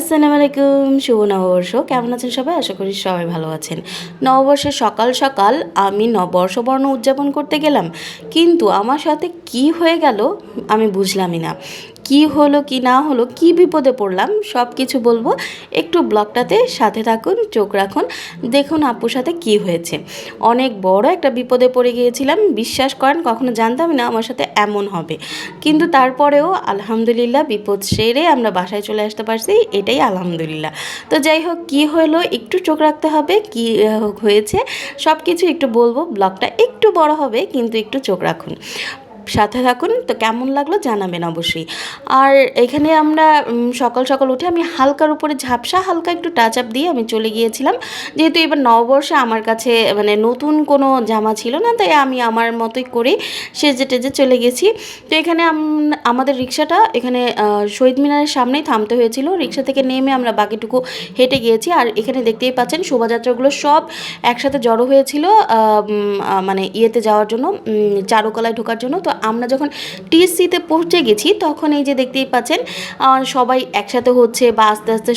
আসসালামু আলাইকুম শুভ নববর্ষ কেমন আছেন সবাই? আশা করি সবাই ভালো আছেন। নববর্ষের সকাল সকাল আমি নববর্ষবর্ণ উদযাপন করতে গেলাম। কিন্তু আমার সাথে কি হয়ে গেল আমি বুঝলামই না। কি হলো, কি না হলো, কি বিপদে পড়লাম, সব কিছু বলব। একটু ব্লগটাতে সাথে থাকুন, চোখ রাখুন, দেখুন আপুর সাথে কি হয়েছে। অনেক বড় একটা বিপদে পড়ে গিয়েছিলাম, বিশ্বাস করেন, কখনো জানতাম না আমার সাথে এমন হবে। কিন্তু তারপরেও আলহামদুলিল্লাহ বিপদ সেরে আমরা বাসায় চলে আসতে পারছি, এটাই আলহামদুলিল্লাহ। তো যাই হোক, কী হলো, একটু চোখ রাখতে হবে, কি হয়েছে সব কিছু একটু বলব, ব্লগটা একটু বড় হবে, কিন্তু একটু চোখ রাখুন। সাথে থাকুন। তো কেমন লাগল জানাবেন অবশ্যই। আর এখানে আমরা সকাল সকাল উঠে আমি হালকার উপরে ঝাপসা, হালকা একটু টাচ আপ দিয়ে আমি চলে গিয়েছিলাম। যেহেতু এবার নববর্ষে আমার কাছে মানে নতুন কোনো জামা ছিল না, তাই আমি আমার মতোই করে সেজে টেজে চলে গেছি। তো এখানে আমাদের রিক্সাটা এখানে শহীদ মিনারের সামনেই থামতে হয়েছিল। রিক্সা থেকে নেমে আমরা বাকিটুকু হেঁটে গিয়েছি। আর এখানে দেখতেই পাচ্ছেন শোভাযাত্রাগুলো সব একসাথে জড়ো হয়েছিল মানে ইয়েতে যাওয়ার জন্য চারুকলায় ঢোকার জন্য। তো আমরা যখন টিএসসিতে পৌঁছে গেছি, তখন এই যে দেখতেই পাচ্ছেন সবাই একসাথে হচ্ছে বা আস্তে আস্তে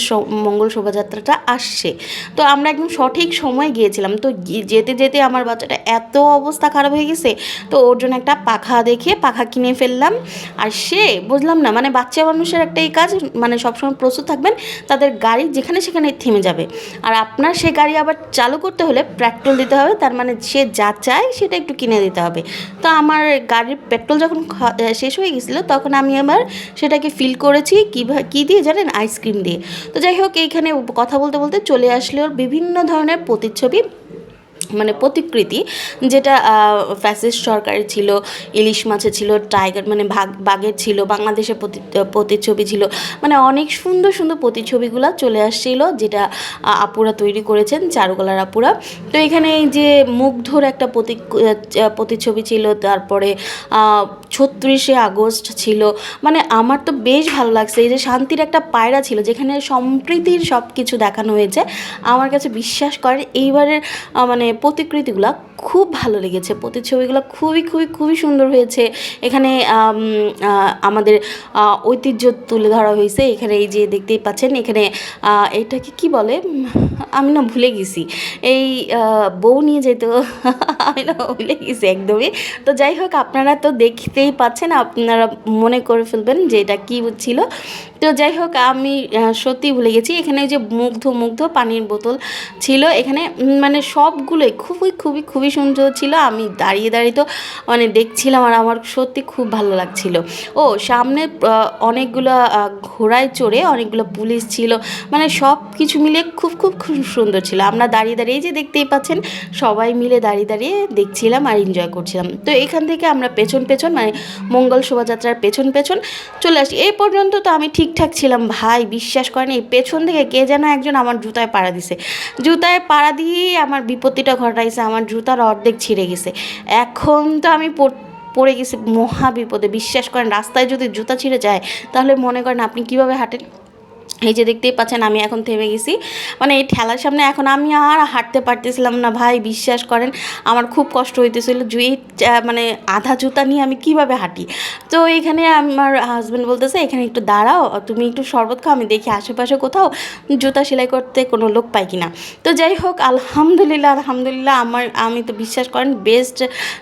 মঙ্গল শোভাযাত্রাটা আসছে। তো আমরা একদম সঠিক সময় গিয়েছিলাম। তো যেতে যেতে আমার বাচ্চাটা এত অবস্থা খারাপ হয়ে গেছে, তো ওর জন্য একটা পাখা দেখে পাখা কিনে ফেললাম। আর সে, বুঝলাম না মানে বাচ্চা মানুষের একটা এই কাজ মানে সবসময় প্রস্তুত থাকবেন, তাদের গাড়ি যেখানে সেখানে থেমে যাবে। আর আপনার সে গাড়ি আবার চালু করতে হলে পেট্রোল দিতে হবে, তার মানে সে যা চায় সেটা একটু কিনে দিতে হবে। তো আমার গাড়ির পেট্রোল যখন শেষ হয়ে গেছিল, তখন আমি আমার সেটাকে ফিল করেছি কীভাবে কী দিয়ে জানেন? আইসক্রিম দিয়ে। তো যাই হোক, এইখানে কথা বলতে বলতে চলে আসলেও বিভিন্ন ধরনের প্রতিচ্ছবি। মানে প্রতিকৃতি যেটা ফ্যাসিস্ট সরকারের ছিল, ইলিশ মাছের ছিল টাইগার মানে ভাগ, বাঘের ছিল, বাংলাদেশের প্রতি, প্রতিচ্ছবি ছিল মানে অনেক সুন্দর সুন্দর প্রতিচ্ছবিগুলো চলে আসছিল, যেটা আপুরা তৈরি করেছেন, চারুকলার আপুরা। তো এখানে এই যে মুগ্ধর একটা প্রতি প্রতিচ্ছবি ছিল, তারপরে ছত্রিশে আগস্ট ছিল মানে আমার তো বেশ ভালো লাগছে, এই যে শান্তির একটা পায়রা ছিল, যেখানে সম্প্রীতির সব কিছু দেখানো হয়েছে, আমার কাছে বিশ্বাস করেন, এইবারের মানে প্রতিকৃতিগুলো খুব ভালো লেগেছে। প্রতিচ্ছবিগুলো খুবই খুবই খুবই সুন্দর হয়েছে। এখানে আমাদের ঐতিহ্য তুলে ধরা হয়েছে। এখানে এই যে দেখতেই পাচ্ছেন, এখানে এটাকে কি বলে? আমি না ভুলে গেছি। এই বউ নিয়ে যেত, আমি না ভুলে গেছি একদমই। তো যাই হোক, আপনারা তো দেখতেই পাচ্ছেন, আপনারা মনে করে ফেলবেন যে এটা কী ছিল। তো যাই হোক, আমি সত্যি ভুলে গেছি। এখানে যে মুগ্ধ মুগ্ধ পানির বোতল ছিল। এখানে মানে সবগুলোই খুবই খুবই খুবই সুন্দর ছিল, আমি দাঁড়িয়ে দাঁড়িয়ে তো মানে দেখছিলাম আর আমার সত্যি খুব ভালো লাগছিল। ও, সামনে অনেকগুলো ঘোড়ায় চড়ে অনেকগুলো পুলিশ ছিল মানে সব কিছু মিলে খুব খুব খুব সুন্দর ছিল। আমরা দাঁড়িয়ে দাঁড়িয়ে যে দেখতেই পাচ্ছেন, সবাই মিলে দাঁড়িয়ে দাঁড়িয়ে দেখছিলাম আর এনজয় করছিলাম। তো এখান থেকে আমরা পেছন পেছন মানে মঙ্গল শোভাযাত্রার পেছন পেছন চলে আসি। এই পর্যন্ত তো আমি ঠিকঠাক ছিলাম, ভাই বিশ্বাস করেন, এই পেছন থেকে কে যেন একজন আমার জুতায় পাড়া দিছে। জুতায় পাড়া দিয়েই আমার বিপত্তিটা ঘটাইছে, আমার জুতার অর্ধেক ছিঁড়ে গেছে। এখন তো আমি পড়ে গেছি মহা বিপদে। বিশ্বাস করেন, রাস্তায় যদি জুতা ছিঁড়ে যায়, তাহলে মনে করেন আপনি কীভাবে হাঁটেন? এই যে দেখতেই পাচ্ছেন, আমি এখন থেমে গেছি। মানে এই ঠেলার সামনে এখন আমি আর হাঁটতে পারতেছিলাম না, ভাই, বিশ্বাস করেন, আমার খুব কষ্ট হইতেছিল জুই মানে আধা জুতা নিয়ে আমি কীভাবে হাঁটি। তো এখানে আমার হাজব্যান্ড বলতেছে, এখানে একটু দাঁড়াও, তুমি একটু শরবত খাও, আমি দেখি আশেপাশে কোথাও জুতা সেলাই করতে কোনো লোক পাই কিনা। তো যাই হোক, আলহামদুলিল্লাহ আলহামদুলিল্লাহ, আমার, আমি তো বিশ্বাস করেন বেস্ট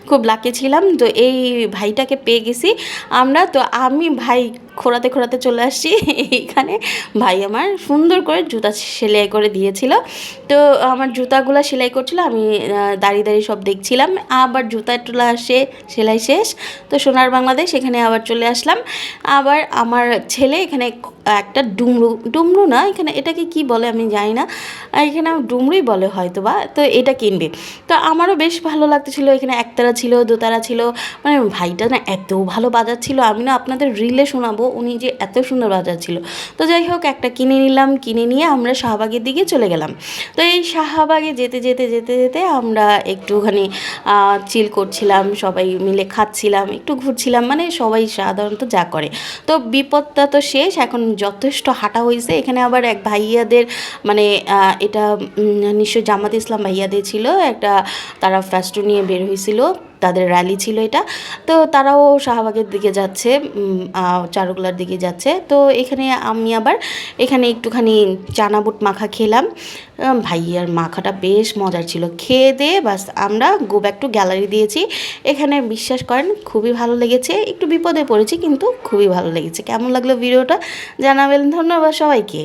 খুব লাকি ছিলাম। তো এই ভাইটাকে পেয়ে গেছি আমরা। তো আমি, ভাই, খোঁড়াতে খোঁড়াতে চলে আসছি, এইখানে। ভাই আমার সুন্দর করে জুতা সেলাই করে দিয়েছিল। তো আমার জুতাগুলো সেলাই করছিল, আমি দাঁড়িয়ে দাঁড়িয়ে সব দেখছিলাম। আবার জুতা টুলা আসে সেলাই শেষ। তো সোনার বাংলাদেশ, এখানে আবার চলে আসলাম। আবার আমার ছেলে এখানে একটা ডুমরু ডুমরু না, এখানে এটাকে কি বলে আমি জানি না। এখানে ডুমরুই বলে হয়তো বা তো এটা কিনবে। তো আমারও বেশ ভালো লাগতেছিল, এখানে একতারা ছিল, দোতারা ছিল। মানে ভাইটা না এত ভালো বাজার ছিল, আমি না আপনাদের রিলে শোনাবো, উনি যে এত সুন্দর বাজার ছিল। তো যাই হোক, একটা কিনে নিলাম, কিনে নিয়ে আমরা শাহবাগের দিকে চলে গেলাম। তো এই শাহবাগে যেতে যেতে যেতে যেতে আমরা একটুখানি চিল করছিলাম, সবাই মিলে খাচ্ছিলাম, একটু ঘুরছিলাম মানে সবাই সাধারণত যা করে। তো বিপদটা তো শেষ, এখন যথেষ্ট হাঁটা হয়েছে। এখানে আবার এক ভাইয়াদের মানে এটা নিশ্চয় জামাত ইসলাম ভাইয়াদের ছিল। একটা তারা ফ্যাস্টু নিয়ে বের হয়েছিল। তাদের র্যালি ছিল এটা। তো তারাও শাহবাগের দিকে যাচ্ছে চারুকলার দিকে যাচ্ছে। তো এখানে আমি আবার এখানে একটুখানি চানা বুট মাখা খেলাম। ভাইয়ার মাখাটা বেশ মজার ছিল। খেয়ে দিয়ে বাস আমরা গো ব্যাক টু গ্যালারি দিয়েছি। এখানে বিশ্বাস করেন, খুবই ভালো লেগেছে। একটু বিপদে পড়েছি, কিন্তু খুবই ভালো লেগেছে। কেমন লাগল ভিডিওটা জানাবেন। ধন্যবাদ সবাইকে।